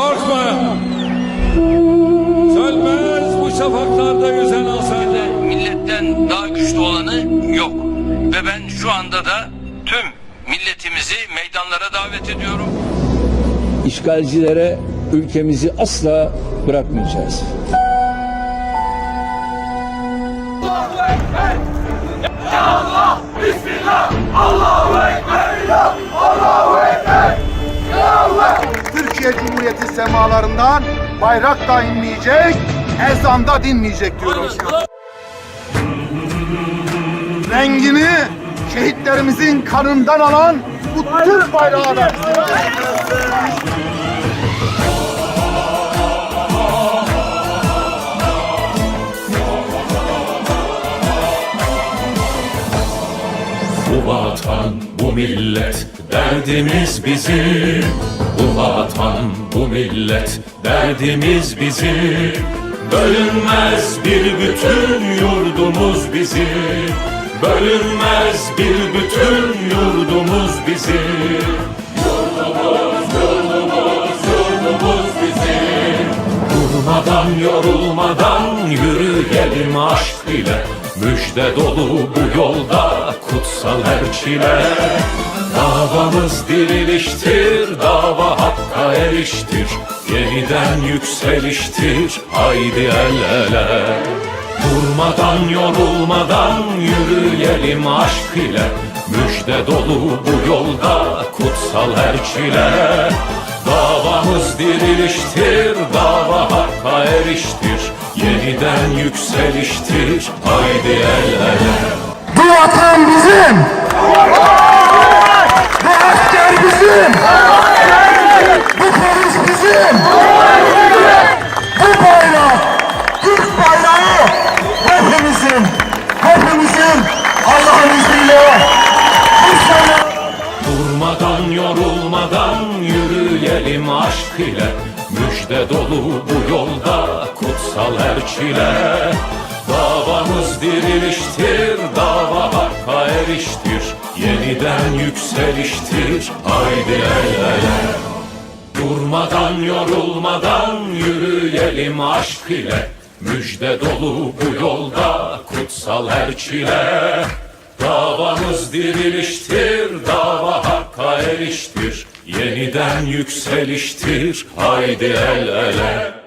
Korkma. Sönmez bu şafaklarda yüzen alsan. milletten daha güçlü olanı yok. Ve ben şu anda da tüm milletimizi meydanlara davet ediyorum. işgalcilere ülkemizi asla bırakmayacağız. Türkiye semalarından bayrak da inmeyecek, ezan da dinmeyecek diyorum. Rengini şehitlerimizin kanından alan bu Türk bayrağı da bizim. Bu vatan, bu millet, derdimiz bizim. Bu vatan, bu millet, derdimiz bizim. Bölünmez bir bütün yurdumuz bizim. Bölünmez bir bütün yurdumuz bizim. Yurdumuz, yurdumuz, yurdumuz bizim. Durmadan yorulmadan yürüyelim aşk ile Müjde dolu bu yolda kutsal her çile. Davamız diriliştir, dava hakka eriştir. Yeniden yükseliştir, haydi el ele. Durmadan yorulmadan yürüyelim aşk ile. Müjde dolu bu yolda kutsal her çile. Davamız diriliştir, dava hakka eriştir Yeniden yükseliştir, haydi el ele Bu vatan bizim. Bu asker bizim. Bu polis bizim. Bu bayrak, Türk bayrağı hepimizin, hepimizin Allah'ın izniyle bu sene Durmadan yorulmadan yürüyelim aşk ile Müjde dolu bu yolda kutsal her çile Davamız diriliştir, dava hakka eriştir Yeniden yükseliştir, haydi el ele. Durmadan yorulmadan yürüyelim aşk ile. Müjde dolu bu yolda kutsal her çile Davamız diriliştir, dava hakka eriştir Yeniden yükseliştir, haydi el ele